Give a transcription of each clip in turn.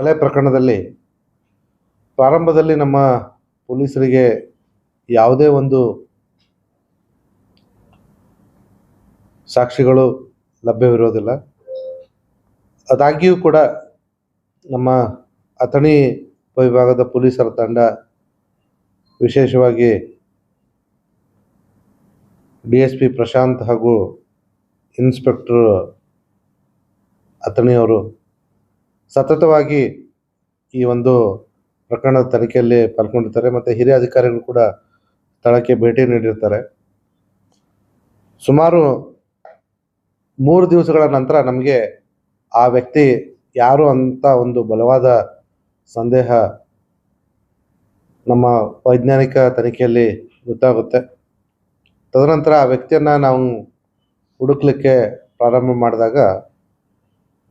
ಕೊಲೆ ಪ್ರಕರಣದಲ್ಲಿ ಪ್ರಾರಂಭದಲ್ಲಿ ನಮ್ಮ ಪೊಲೀಸರಿಗೆ ಯಾವುದೇ ಒಂದು ಸಾಕ್ಷಿಗಳು ಲಭ್ಯವಿರೋದಿಲ್ಲ. ಅದಾಗಿಯೂ ಕೂಡ ನಮ್ಮ ಅಥಣಿ ವಿಭಾಗದ ಪೊಲೀಸರ ತಂಡ ವಿಶೇಷವಾಗಿ ಡಿ ಎಸ್ ಪಿ ಪ್ರಶಾಂತ್ ಹಾಗೂ ಇನ್ಸ್ಪೆಕ್ಟರ್ ಅಥಣಿಯವರು ಸತತವಾಗಿ ಈ ಒಂದು ಪ್ರಕರಣದ ತನಿಖೆಯಲ್ಲಿ ಪಾಲ್ಗೊಂಡಿರ್ತಾರೆ ಮತ್ತು ಹಿರಿಯ ಅಧಿಕಾರಿಗಳು ಕೂಡ ಸ್ಥಳಕ್ಕೆ ಭೇಟಿ ನೀಡಿರ್ತಾರೆ. ಸುಮಾರು ಮೂರು ದಿವಸಗಳ ನಂತರ ನಮಗೆ ಆ ವ್ಯಕ್ತಿ ಯಾರು ಅಂತ ಒಂದು ಬಲವಾದ ಸಂದೇಹ ನಮ್ಮ ವೈಜ್ಞಾನಿಕ ತನಿಖೆಯಲ್ಲಿ ಗೊತ್ತಾಗುತ್ತೆ. ತದನಂತರ ಆ ವ್ಯಕ್ತಿಯನ್ನು ನಾವು ಹುಡುಕ್ಲಿಕ್ಕೆ ಪ್ರಾರಂಭ ಮಾಡಿದಾಗ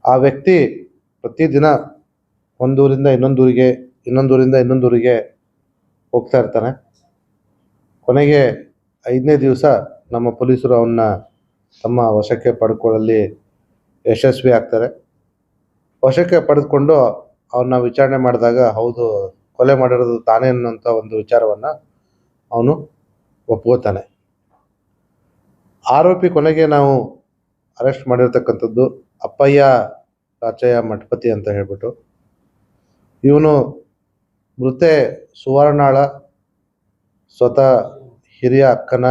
ಆ ವ್ಯಕ್ತಿ ಪ್ರತಿದಿನ ಒಂದೂರಿಂದ ಇನ್ನೊಂದೂರಿಗೆ, ಇನ್ನೊಂದೂರಿಂದ ಇನ್ನೊಂದೂರಿಗೆ ಹೋಗ್ತಾ ಇರ್ತಾನೆ ಕೊನೆಗೆ ಐದನೇ ದಿವಸ ನಮ್ಮ ಪೊಲೀಸರು ಅವನ್ನ ತಮ್ಮ ವಶಕ್ಕೆ ಪಡ್ಕೊಳ್ಳಲ್ಲಿ ಯಶಸ್ವಿ ಆಗ್ತಾರೆ. ವಶಕ್ಕೆ ಪಡೆದುಕೊಂಡು ಅವನ್ನ ವಿಚಾರಣೆ ಮಾಡಿದಾಗ ಹೌದು, ಕೊಲೆ ಮಾಡಿರೋದು ತಾನೇ ಅನ್ನೋಂಥ ಒಂದು ವಿಚಾರವನ್ನು ಅವನು ಒಪ್ಕೋತಾನೆ. ಆರೋಪಿ ಕೊನೆಗೆ ನಾವು ಅರೆಸ್ಟ್ ಮಾಡಿರ್ತಕ್ಕಂಥದ್ದು ಅಪ್ಪಯ್ಯ ರಾಚಯ್ಯ ಮಠಪತಿ ಅಂತ ಹೇಳ್ಬಿಟ್ಟು. ಇವನು ಮೃತೆ ಸುವರ್ಣಾಳ ಸ್ವತಃ ಹಿರಿಯ ಅಕ್ಕನ